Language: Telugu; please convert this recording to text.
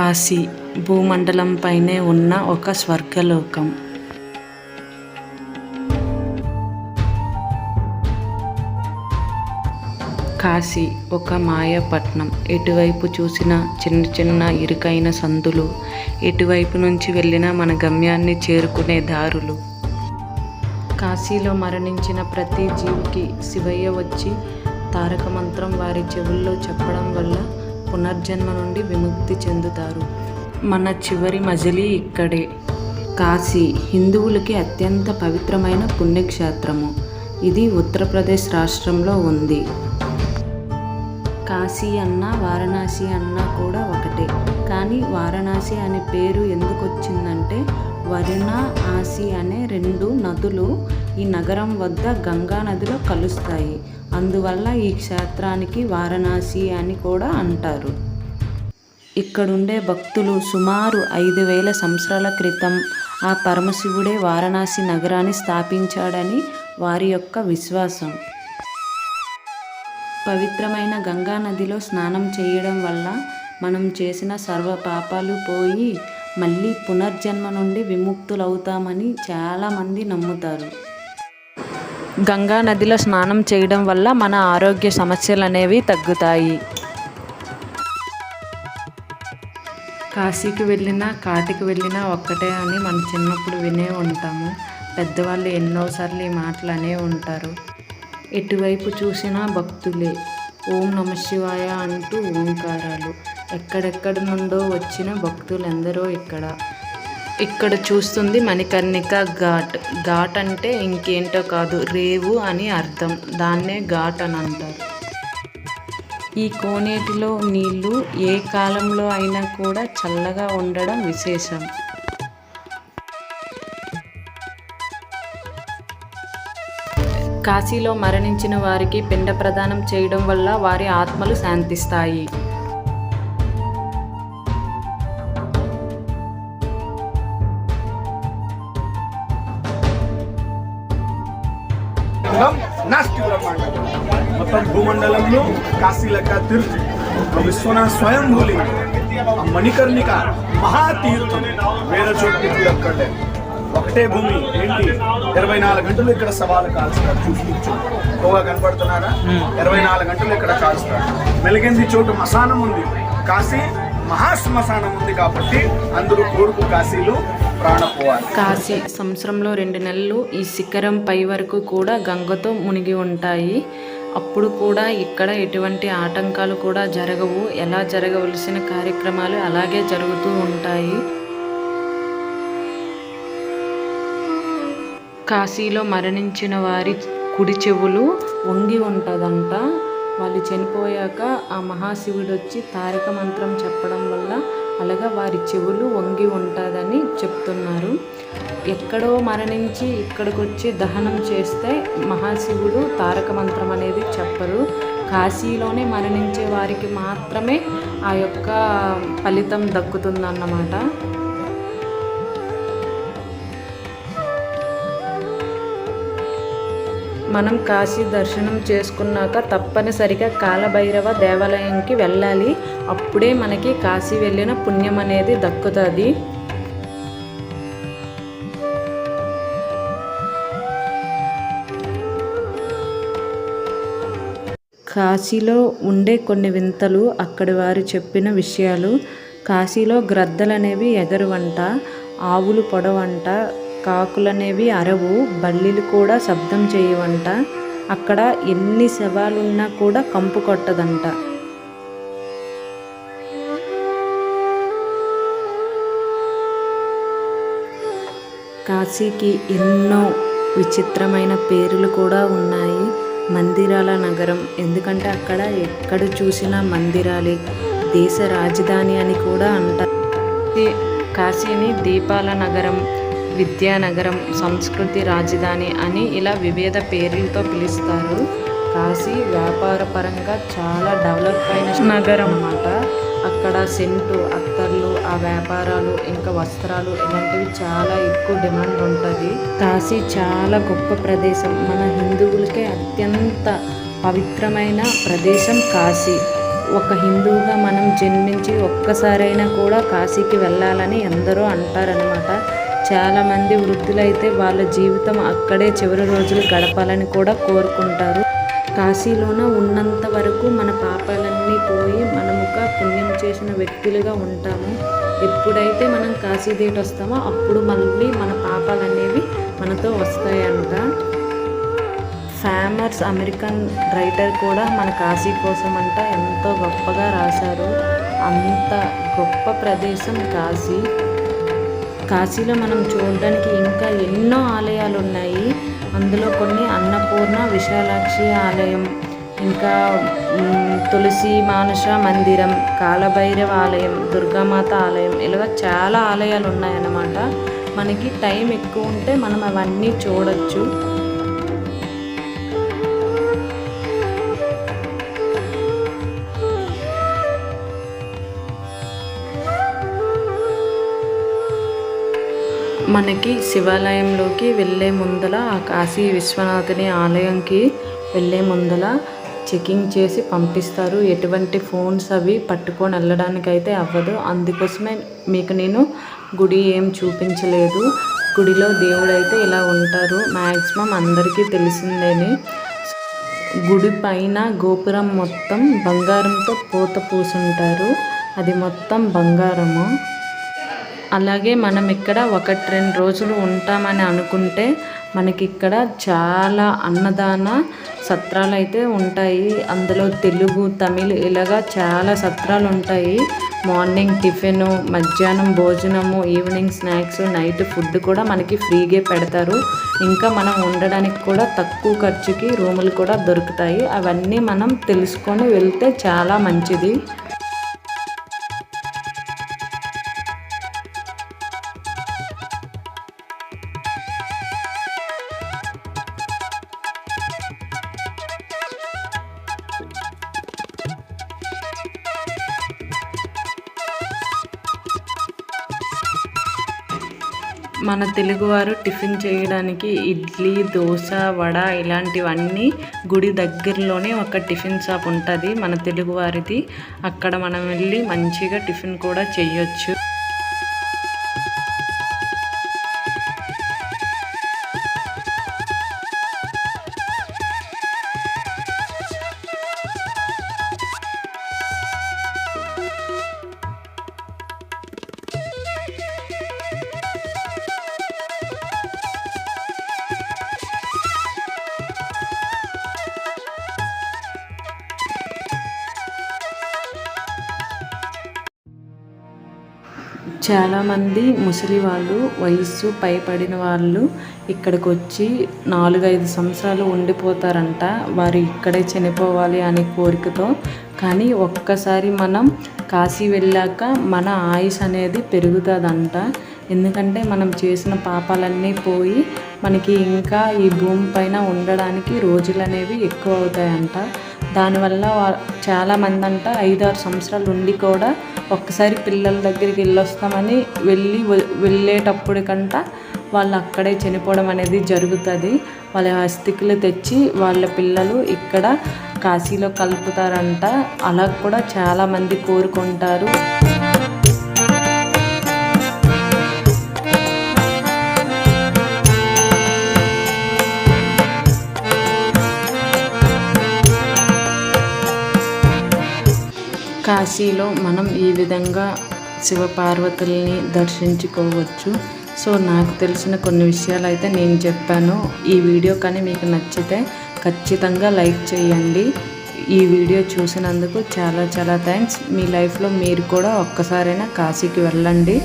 కాశీ భూమండలంపైనే ఉన్న ఒక స్వర్గలోకం. కాశీ ఒక మాయపట్నం. ఎటువైపు చూసినా చిన్న చిన్న ఇరుకైన సందులు ఎటువైపు నుంచి వెళ్ళినా మన గమ్యాన్ని చేరుకునే దారులు. కాశీలో మరణించిన ప్రతి జీవికి శివయ్య వచ్చి తారక మంత్రం వారి చెవుల్లో చెప్పడం వల్ల పునర్జన్మ నుండి విముక్తి చెందుతారు. మన చివరి మజిలీ ఇక్కడే. కాశీ హిందువులకి అత్యంత పవిత్రమైన పుణ్యక్షేత్రము. ఇది ఉత్తరప్రదేశ్ రాష్ట్రంలో ఉంది. కాశీ అన్న వారణాసి అన్న కూడా ఒకటే. కానీ వారణాసి అనే పేరు ఎందుకు వచ్చిందంటే వరుణ ఆసి అనే రెండు నదులు ఈ నగరం వద్ద గంగా నదిలో కలుస్తాయి. అందువల్ల ఈ క్షేత్రానికి వారణాసి అని కూడా అంటారు. ఇక్కడుండే భక్తులు సుమారు ఐదు వేల సంవత్సరాల క్రితం ఆ పరమశివుడే వారణాసి నగరాన్ని స్థాపించాడని వారి యొక్క విశ్వాసం. పవిత్రమైన గంగా నదిలో స్నానం చేయడం వల్ల మనం చేసిన సర్వ పాపాలు పోయి మళ్ళీ పునర్జన్మ నుండి విముక్తులవుతామని చాలామంది నమ్ముతారు. గంగా నదిలో స్నానం చేయడం వల్ల మన ఆరోగ్య సమస్యలు అనేవి తగ్గుతాయి. కాశీకి వెళ్ళినా కాటికి వెళ్ళినా ఒక్కటే అని మనం చిన్నప్పుడు వినే ఉంటాము. పెద్దవాళ్ళు ఎన్నోసార్లు ఈ మాటలు అనే ఉంటారు. ఎటువైపు చూసినా భక్తులే. ఓం నమ శివాయ అంటూ ఓంకారాలు. ఎక్కడెక్కడి నుండో వచ్చిన భక్తులందరూ ఇక్కడ. ఇక్కడ చూస్తుంది మణికర్ణిక ఘాట్. ఘాట్ అంటే ఇంకేంటో కాదు రేవు అని అర్థం. దాన్నే ఘాట్ అని అంటారు. ఈ కోనేటిలో నీళ్ళు ఏ కాలంలో అయినా కూడా చల్లగా ఉండడం విశేషం. కాశీలో మరణించిన వారికి పిండ ప్రదానం చేయడం వల్ల వారి ఆత్మలు శాంతిస్తాయి. మొత్తం భూమండలంలో కాశీలక లెక్క ఆ విశ్వనాథ స్వయంభూలి ఆ మణికర్ణిక మహాతీర్థం వేరే చోటు ఒక్కటే ఒకటే భూమి ఏంటి? ఇరవై నాలుగు గంటలు ఇక్కడ సవాలు కాల్స్తారు చూసి కూర్చో. ఎక్కువగా కనపడుతున్నారా? ఇరవై నాలుగు గంటలు ఇక్కడ కాల్స్తారు. మెలిగింది చోటు మశానం ఉంది. కాశీ మహాశ్మశానం ఉంది కాబట్టి అందరూ కోరుకు కాశీలు కాశీ సంవత్సరంలో రెండు నెలలు ఈ శిఖరం పై వరకు కూడా గంగతో మునిగి ఉంటాయి. అప్పుడు కూడా ఇక్కడ ఎటువంటి ఆటంకాలు కూడా జరగవు. ఎలా జరగవలసిన కార్యక్రమాలు అలాగే జరుగుతూ ఉంటాయి. కాశీలో మరణించిన వారి కుడి చెవులు వంగి ఉంటుందంట. వాళ్ళు చనిపోయాక ఆ మహాశివుడు వచ్చి తారక మంత్రం చెప్పడం వల్ల అలాగా వారి చెవులు వంగి ఉంటుందని చెప్తున్నారు. ఎక్కడో మరణించి ఇక్కడికి వచ్చి దహనం చేస్తే మహాశివుడు తారక మంత్రం అనేది చెప్పరు. కాశీలోనే మరణించే వారికి మాత్రమే ఆ యొక్క ఫలితం దక్కుతుందన్నమాట. మనం కాశీ దర్శనం చేసుకున్నాక తప్పనిసరిగా కాలభైరవ దేవాలయంకి వెళ్ళాలి. అప్పుడే మనకి కాశీ వెళ్ళిన పుణ్యం అనేది దక్కుతుంది. కాశీలో ఉండే కొన్ని వింతలు అక్కడి వారు చెప్పిన విషయాలు. కాశీలో గ్రద్దలు అనేవి ఎగరువంట ఆవులు పొడవంట కాకులనేవి అరవు బల్లిలు కూడా శబ్దం చేయవంట. అక్కడ ఎన్ని శవాలున్నా కూడా కంపు కొట్టదంట. కాశీకి ఎన్నో విచిత్రమైన పేర్లు కూడా ఉన్నాయి. మందిరాల నగరం. ఎందుకంటే అక్కడ ఎక్కడ చూసినా మందిరాలే. దేశ రాజధాని అని కూడా అంటారు. కాశీని దీపాల నగరం విద్యానగరం సంస్కృతి రాజధాని అని ఇలా వివిధ పేర్లతో పిలుస్తారు. కాశీ వ్యాపార పరంగా చాలా డెవలప్ అయిన నగరం. అన్నమాట. అక్కడ సెంటు అత్తర్లు ఆ వ్యాపారాలు ఇంకా వస్త్రాలు ఇలాంటివి చాలా ఎక్కువ డిమాండ్ ఉంటుంది. కాశీ చాలా గొప్ప ప్రదేశం. మన హిందువులకే అత్యంత పవిత్రమైన ప్రదేశం కాశీ. ఒక హిందువుగా మనం జన్మించి ఒక్కసారైనా కూడా కాశీకి వెళ్ళాలని ఎందరో అంటారనమాట చాలామంది వృద్ధులైతే వాళ్ళ జీవితం అక్కడే చివరి రోజులు గడపాలని కూడా కోరుకుంటారు. కాశీలోన ఉన్నంత వరకు మన పాపాలన్నీ పోయి మనముగా పుణ్యం చేసిన వ్యక్తులుగా ఉంటాము. ఎప్పుడైతే మనం కాశీ డేట్ వస్తామో అప్పుడు మళ్ళీ మన పాపాలు అనేవి మనతో వస్తాయంట. ఫేమస్ అమెరికన్ రైటర్ కూడా మన కాశీ కోసం అంట ఎంతో గొప్పగా రాశారు. అంత గొప్ప ప్రదేశం కాశీ. కాశీలో మనం చూడడానికి ఇంకా ఎన్నో ఆలయాలు ఉన్నాయి అందులో కొన్ని అన్నపూర్ణ విశాలాక్షి ఆలయం ఇంకా తులసి మానుష మందిరం కాలభైరవ ఆలయం దుర్గామాత ఆలయం ఇలాగ చాలా ఆలయాలు ఉన్నాయన్నమాట మనకి టైం ఎక్కువ ఉంటే మనం అవన్నీ చూడొచ్చు. మనకి శివాలయంలోకి వెళ్ళే ముందల ఆ కాశీ విశ్వనాథుని ఆలయంకి వెళ్ళే ముందల చెకింగ్ చేసి పంపిస్తారు. ఎటువంటి ఫోన్స్ అవి పట్టుకొని వెళ్ళడానికైతే అవ్వదు. అందుకోసమే మీకు నేను గుడి ఏం చూపించలేదు. గుడిలో దేవుడైతే ఇలా ఉంటారు. మ్యాక్సిమం అందరికీ తెలిసిందేని. గుడి పైన గోపురం మొత్తం బంగారంతో పూత పూసుంటారు. అది మొత్తం బంగారము. అలాగే మనం ఇక్కడ ఒకటి రెండు రోజులు ఉంటామని అనుకుంటే మనకి ఇక్కడ చాలా అన్నదాన సత్రాలు అయితే ఉంటాయి. అందులో తెలుగు తమిళ్ ఇలాగా చాలా సత్రాలు ఉంటాయి. మార్నింగ్ టిఫిన్ మధ్యాహ్నం భోజనము ఈవినింగ్ స్నాక్స్ నైట్ ఫుడ్ కూడా మనకి ఫ్రీగా పెడతారు. ఇంకా మనం ఉండడానికి కూడా తక్కువ ఖర్చుకి రూములు కూడా దొరుకుతాయి. అవన్నీ మనం తెలుసుకొని వెళ్తే చాలా మంచిది. మన తెలుగువారు టిఫిన్ చేయడానికి ఇడ్లీ దోశ వడ ఇలాంటివన్నీ గుడి దగ్గరలోనే ఒక టిఫిన్ షాప్ ఉంటుంది మన తెలుగువారిది అక్కడ మనం వెళ్ళి మంచిగా టిఫిన్ కూడా చేయొచ్చు చాలామంది ముసలి వాళ్ళు వయస్సు పైపడిన వాళ్ళు ఇక్కడికి వచ్చి నాలుగైదు సంవత్సరాలు ఉండిపోతారంట. వారు ఇక్కడే చనిపోవాలి అనే కోరికతో. కానీ ఒక్కసారి మనం కాశీ వెళ్ళాక మన ఆయుష్ అనేది పెరుగుతుందంట. ఎందుకంటే మనం చేసిన పాపాలన్నీ పోయి మనకి ఇంకా ఈ భూమి పైన ఉండడానికి రోజులు అనేవి ఎక్కువ అవుతాయంట. దానివల్ల చాలామంది చాలా అంట ఐదారు సంవత్సరాలు ఉండి కూడా ఒక్కసారి పిల్లల దగ్గరికి వెళ్ళొస్తామని వెళ్ళి వె- వెళ్ళేటప్పటికంట వాళ్ళు అక్కడే చనిపోవడం అనేది జరుగుతుంది. వాళ్ళ అస్థికులు తెచ్చి వాళ్ళ పిల్లలు ఇక్కడ కాశీలో కలుపుతారంట. అలా కూడా చాలామంది కోరుకుంటారు. కాశీలో మనం ఈ విధంగా శివపార్వతుల్ని దర్శించుకోవచ్చు. సో నాకు తెలిసిన కొన్ని విషయాలు అయితే నేను చెప్పాను. ఈ వీడియో కానీ మీకు నచ్చితే ఖచ్చితంగా లైక్ చేయండి. ఈ వీడియో చూసినందుకు చాలా చాలా థ్యాంక్స్. మీ లైఫ్లో మీరు కూడా ఒక్కసారైనా కాశీకి వెళ్ళండి.